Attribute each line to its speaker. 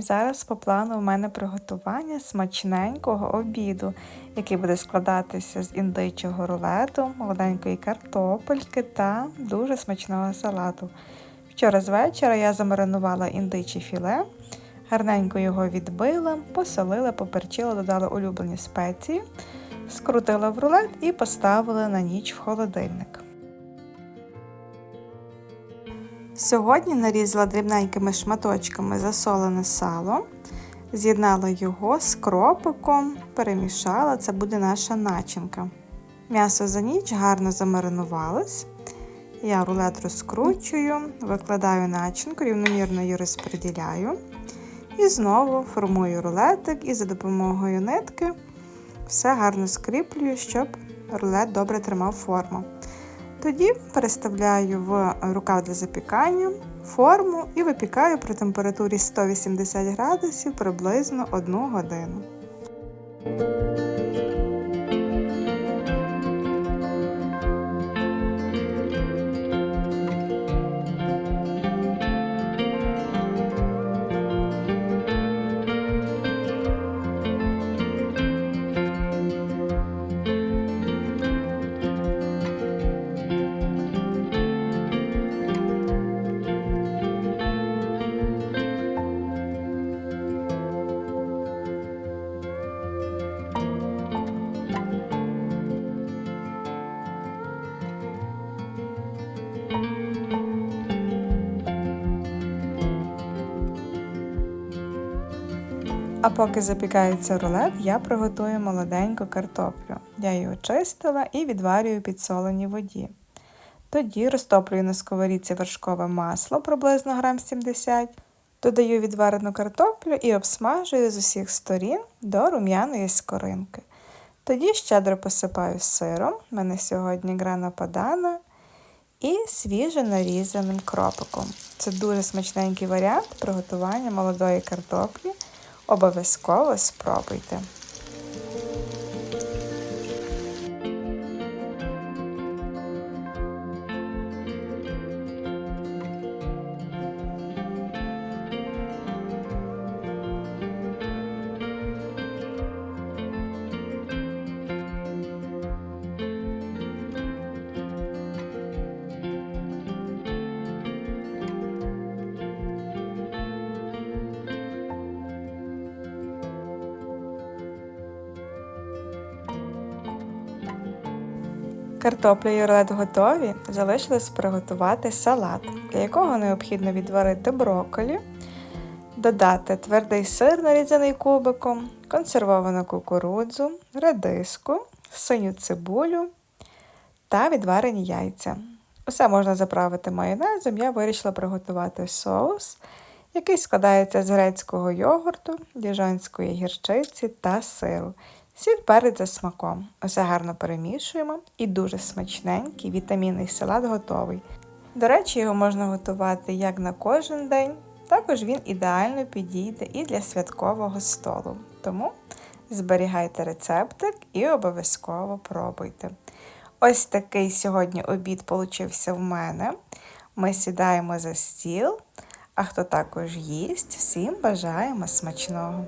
Speaker 1: Зараз по плану в мене приготування смачненького обіду, який буде складатися з індичого рулету, молоденької картопельки та дуже смачного салату. Вчора з вечора я замаринувала індиче філе, гарненько його відбила, посолила, поперчила, додала улюблені спеції, скрутила в рулет і поставила на ніч в холодильник. Сьогодні нарізала дрібненькими шматочками засолене сало, з'єднала його з кропиком, перемішала, це буде наша начинка. М'ясо за ніч гарно замаринувалось. Я рулет розкручую, викладаю начинку, рівномірно її розподіляю. І знову формую рулетик і за допомогою нитки все гарно скріплюю, щоб рулет добре тримав форму. Тоді переставляю в рукав для запікання форму і випікаю при температурі 180 градусів приблизно 1 годину. А поки запікається рулет, я приготую молоденьку картоплю. Я її очистила і відварюю під соленій воді. Тоді розтоплюю на сковорідці вершкове масло приблизно грам 70 додаю відварену картоплю і обсмажую з усіх сторін до рум'яної скоринки. Тоді щедро посипаю сиром, в мене сьогодні грана падана, і свіже нарізаним кропиком. Це дуже смачненький варіант приготування молодої картоплі. Обов'язково спробуйте. Картопля і рулет готові. Залишилось приготувати салат, для якого необхідно відварити брокколі, додати твердий сир, нарізаний кубиком, консервовану кукурудзу, редиску, синю цибулю та відварені яйця. Усе можна заправити майонезом. Я вирішила приготувати соус, який складається з грецького йогурту, діжонської гірчиці та сиру. Сіль перець за смаком. Усе гарно перемішуємо і дуже смачненький вітамінний салат готовий. До речі, його можна готувати як на кожен день, також він ідеально підійде і для святкового столу. Тому зберігайте рецептик і обов'язково пробуйте. Ось такий сьогодні обід получився в мене. Ми сідаємо за стіл, а хто також їсть, всім бажаємо смачного!